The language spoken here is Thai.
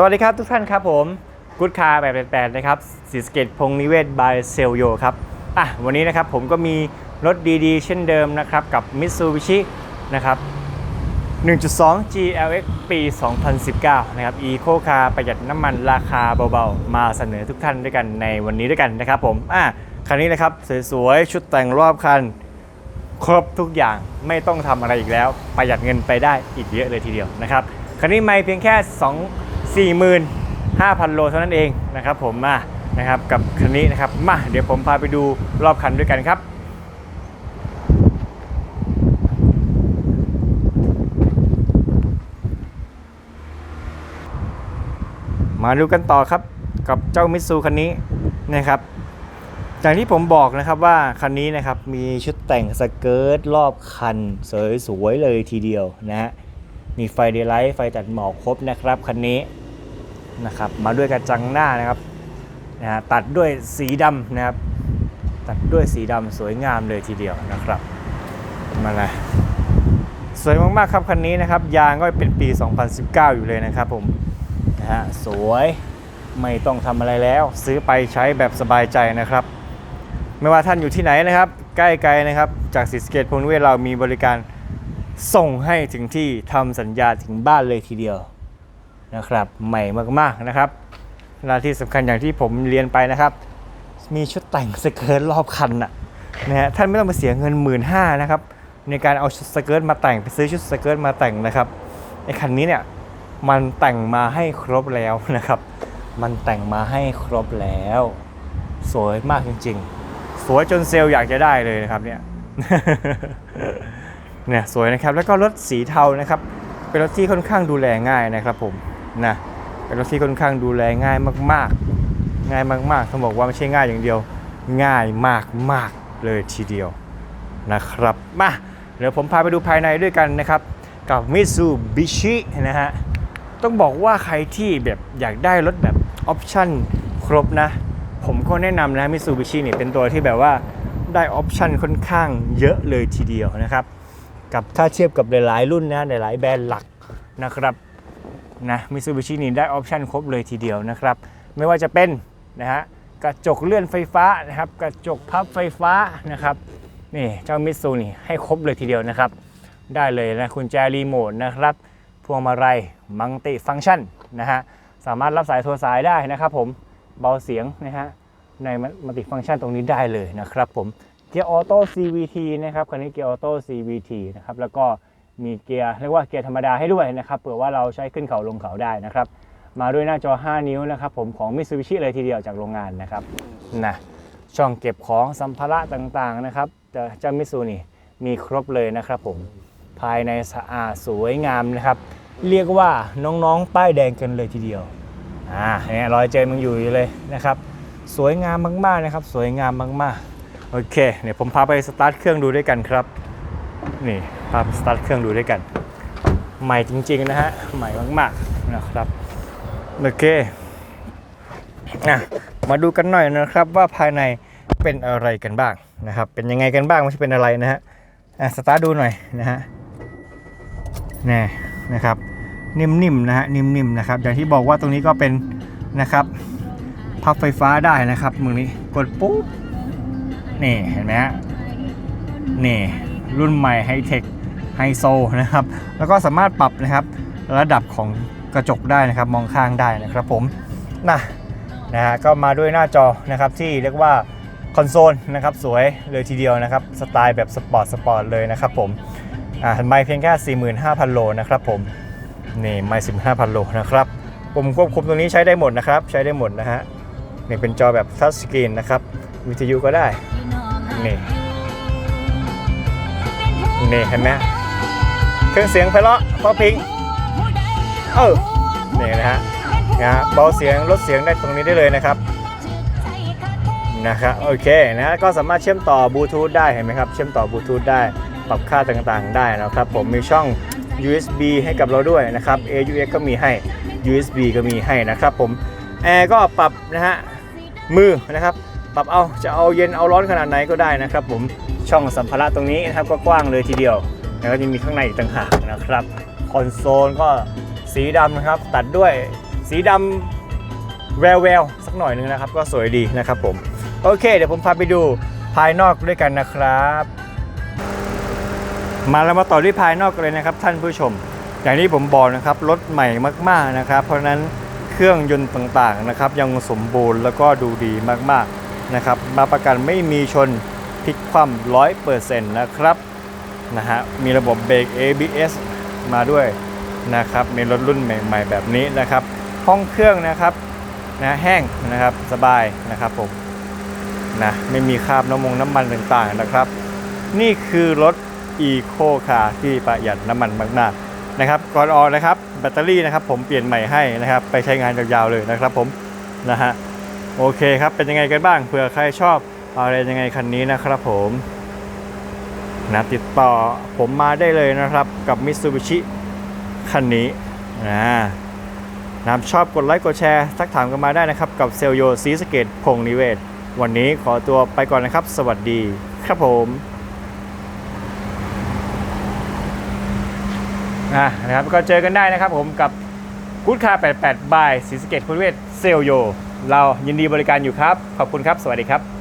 สวัสดีครับทุกท่านครับผมกุ๊ดคาร์แบบแปดนะครับสีสเกตพงนิเวศบายเซลโยครับอะวันนี้นะครับผมก็มีรถดีๆ เช่นเดิมนะครับ กับ Mitsubishi นะครับ 1.2 GLX ปี 2019 นะครับ Eco Car ประหยัดน้ำมันราคาเบาๆ มาเสนอทุกท่านด้วยกันในวันนี้ด้วยกันนะครับผมอะคันนี้นะครับสวยๆ ชุดแต่งรอบคัน ครบทุกอย่างไม่ต้องทำอะไรอีกแล้ว ประหยัดเงินไปได้อีกเยอะเลยทีเดียวนะครับคันนี้ไม่เพียงแค่ 2 45,000 โลเท่านั้นเองนะครับผมมานะครับกับคันนี้นะครับมาเดี๋ยวผมพาไปดูรอบคันด้วยกันครับมาดูกันต่อครับกับเจ้ามิซูคันนี้นะครับอย่างที่ผมบอกนะครับว่าคันนี้นะครับมีชุดแต่งสเกิร์ตรอบคัน สวยๆเลยทีเดียวนะฮะมีไฟเดย์ไลท์ไฟตัดหมอกครบนะครับคันนี้ นะครับมาด้วยกระจังหน้านะครับนะฮะตัดด้วยสีดำนะครับ ตัดด้วยสีดำสวยงามเลยทีเดียวนะครับมาเลยสวยมากๆครับคันนี้นะครับ ยางก็เป็นปี 2019 อยู่เลยนะครับผมนะฮะสวยไม่ต้องทำอะไรแล้ว ซื้อไปใช้แบบสบายใจนะครับ ไม่ว่าท่านอยู่ที่ไหนนะครับ ใกล้ไกลนะครับ จากสิสเกตพลเวศเรามีบริการส่งให้ถึงที่ทำสัญญาถึงบ้านเลยทีเดียว นะครับ ใหม่มากๆนะครับและที่สำคัญอย่างที่ผมเรียนไปนะครับ มีชุดแต่งสเกิร์ตรอบคันน่ะนะฮะท่านไม่ต้องไปเสียเงิน1 5ื่นห้านะครับในการเอาชุดสเกิร์ตมาแต่งไปซื้อชุดสเกิร์ตมาแต่งนะครับไอคันนี้เนี่ยมันแต่งมาให้ครบแล้วนะครับ มันแต่งมาให้ครบแล้ว สวยมากจริง ๆ สวยจนเซลล์อยากจะได้เลยนะครับเนี่ยเนี่ยสวยนะครับแล้วก็รถสีเทานะครับ เป็นรถที่ค่อนข้างดูแลง่ายนะครับผม นะเป็นรถที่ค่อนข้างดูแลง่ายมากๆ ง่ายมากๆต้องบอกว่าไม่ใช่ง่ายอย่างเดียว ง่ายมากๆเลยทีเดียวนะครับมาเดี๋ยวผมพาไปดูภายในด้วยกันนะครับ กับ Mitsubishi นะฮะต้องบอกว่าใครที่แบบอยากได้รถแบบออปชั่นครบนะ ผมก็แนะนำนะ Mitsubishi นี่เป็นตัวที่แบบว่าได้ออปชั่นค่อนข้างเยอะเลยทีเดียวนะครับ กับถ้าเทียบกับหลายๆรุ่นนะหลายๆแบรนด์หลักนะครับ นะ Mitsubishi นี่ได้ออปชันครบเลยทีเดียวนะครับ ไม่ว่าจะเป็นนะฮะกระจกเลื่อนไฟฟ้านะครับ กระจกพับไฟฟ้านะครับนี่เจ้ามิซูนี่ให้ครบเลยทีเดียวนะครับ ได้เลยนะคุณแจรีโมทนะครับ พวงมาลัยมังติฟังก์ชันนะฮะสามารถรับสายโทรสายได้นะครับผมเบาเสียงนะฮะในมัลติฟังก์ชันตรงนี้ได้เลยนะครับผมเกียร์ออโต้ CVT นะครับคันนี้เกียร์ออโต้ CVT นะครับแล้วก็ มีเกียร์เรียกว่าเกียร์ธรรมดาให้ด้วยนะครับเผื่อว่าเราใช้ขึ้นเขาลงเขาได้นะครับ มาด้วยหน้าจอ 5 นิ้วนะครับผมของ Mitsubishi เลยทีเดียวจากโรงงานนะครับนะช่องเก็บของสัมภาระต่างๆนะครับแต่เจ้ามิตซูนี่มีครบเลยนะครับผมภายในสะอาดสวยงามนะครับ เรียกว่าน้องๆป้ายแดงกันเลยทีเดียวอ่าเนี่ยรอยเจนมันอยู่อยู่เลยนะครับ สวยงามมากๆนะครับ สวยงามมากๆโอเคเดี๋ยวผมพาไปสตาร์ทเครื่องดูด้วยกันครับนี่ พาสตาร์ทเครื่องดูด้วยกัน ใหม่จริง ๆ นะฮะ ใหม่มากๆนะครับ โอเคอะมาดูกันหน่อยนะครับว่าภายในเป็นอะไรกันบ้างนะครับ เป็นยังไงกันบ้างไม่ใช่เป็นอะไรนะฮะอะสตาร์ทดูหน่อยนะฮะนี่นะครับ นิ่มๆนะฮะนิ่มๆนะครับ อย่างที่บอกว่าตรงนี้ก็เป็นนะครับพับไฟฟ้าได้นะครับมือนี้กดปุ๊บนี่เห็นไหมฮะนี่รุ่นใหม่ไฮเทค ไฮโซนะครับ แล้วก็สามารถปรับนะครับระดับของกระจกได้นะครับ มองข้างได้นะครับผมนะนะฮะก็มาด้วยหน้าจอนะครับที่เรียกว่าคอนโซลนะครับสวยเลยทีเดียวนะครับ สไตล์แบบสปอร์ตสปอร์ตเลยนะครับผมอ่าไม่เพียงแค่ 45,000 โลนะครับผมนี่ไม่15,000 โลนะครับปุ่มควบคุมตรงนี้ใช้ได้หมดนะครับ ใช้ได้หมดนะฮะนี่เป็นจอแบบทัชสกรีนนะครับ วิทยุก็ได้ นี่ นี่เห็นไหม เครื่องเสียงไพเราะเพราะพิงเออนี่นะฮะนะฮะเบาเสียงลดเสียงได้ตรงนี้ได้เลยนะครับนะครับโอเคนะก็สามารถเชื่อมต่อบลูทูธได้เห็นไหมครับเชื่อมต่อบลูทูธได้ปรับค่าต่างๆ ได้นะครับ ผมมีช่อง USB ให้กับเราด้วยนะครับ AUX ก็มีให้ USB ก็มีให้นะครับ ผมแอร์ก็ปรับนะฮะมือนะครับ ปรับเอาจะเอาเย็นเอาร้อนขนาดไหนก็ได้นะครับ ผมช่องสัมภาระตรงนี้นะครับก็กว้างเลยทีเดียว แล้วก็จะมีข้างในอีกต่างหากนะครับ คอนโซลก็สีดำนะครับ ตัดด้วยสีดำแววแววๆสักหน่อยนึงนะครับ ก็สวยดีนะครับผม โอเค เดี๋ยวผมพาไปดูภายนอกด้วยกันนะครับ มาแล้วมาต่อที่ภายนอกเลยนะครับ ท่านผู้ชม อย่างที่ผมบอกนะครับรถใหม่มากๆนะครับ เพราะฉะนั้นเครื่องยนต์ต่างๆนะครับ ยังสมบูรณ์แล้วก็ดูดีมากๆนะครับมาประกันไม่มีชนพลิกคว่ำร้อยเปอร์เซ็นต์นะครับ นะฮะมีระบบเบรก ABS มาด้วยนะครับในรถรุ่นใหม่ ๆ แบบนี้นะครับ ห้องเครื่องนะครับนะแห้งนะครับสบายนะครับผมนะไม่มีคราบน้ำมงน้ำมันต่างๆนะครับ นี่คือรถ Eco Car ที่ประหยัดน้ำมันมากๆนะครับก่อนออกนะครับแบตเตอรี่นะครับผมเปลี่ยนใหม่ให้นะครับ ไปใช้งานยาวๆเลยนะครับผมนะฮะโอเคครับเป็นยังไงกันบ้างเผื่อใครชอบอะไรยังไงคันนี้นะครับผม นะติดต่อผมมาได้เลยนะครับกับ Mitsubishi คันนี้นะนะชอบกดไลค์กดแชร์ทักถามกันมาได้นะครับกับเซลโยซีสเกตพงษ์นิเวศ วันนี้ขอตัวไปก่อนนะครับ สวัสดีครับผมอะนะครับก็เจอกันได้นะครับผมกับกู๊ดคา88บายศรีสเกตคุณเวศเซลโย เรายินดีบริการอยู่ครับ ขอบคุณครับ สวัสดีครับ